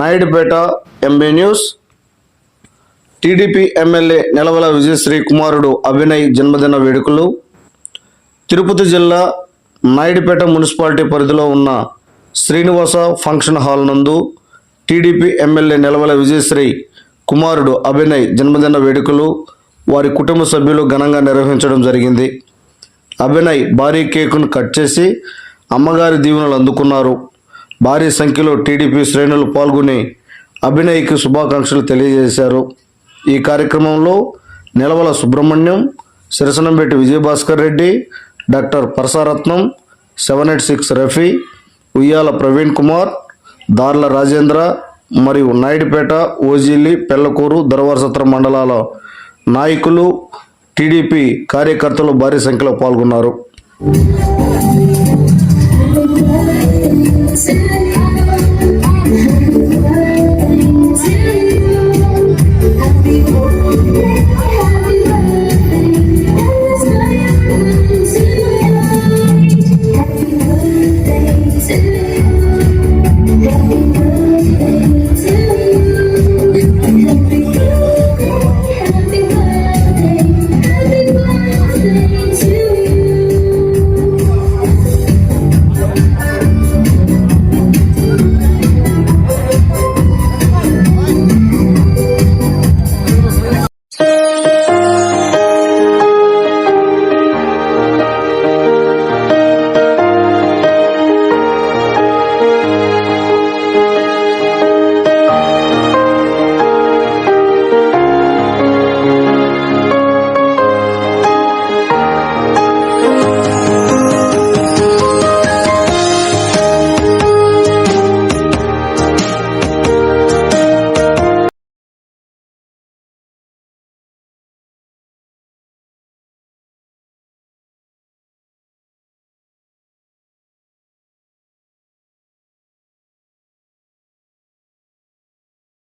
Naidupeta MB news. TDP MLA Nelavala Vijayasree కుమారుడు అభినయ్ జన్మదిన వేడుకలు. తిరుపతి జిల్లా నాయుడుపేట మున్సిపాలిటీ పరిధిలో ఉన్న శ్రీనివాస ఫంక్షన్ హాల్ నందు టీడీపీ ఎమ్మెల్యే నెలవల విజయశ్రీ కుమారుడు అభినయ్ జన్మదిన వేడుకలు వారి కుటుంబ సభ్యులు ఘనంగా నిర్వహించడం జరిగింది. అభినయ్ భారీ కేకును కట్ చేసి అమ్మగారి దీవెనలు అందుకున్నారు. భారీ సంఖ్యలో టీడీపీ శ్రేణులు పాల్గొని అభినయ్కి శుభాకాంక్షలు తెలియజేశారు. ఈ కార్యక్రమంలో Nilavala Subrahmanyam సిరసనంబెట్టి Vijayabhaskar Reddy doctor Parasaratnam seven eight six Rafi Uyyala Praveen Kumar దార్ల రాజేంద్ర మరియు నాయుడుపేట ఓజీలి పెళ్ళకూరు ధర్వాసత్ర మండలాల నాయకులు టీడీపీ కార్యకర్తలు భారీ సంఖ్యలో పాల్గొన్నారు. to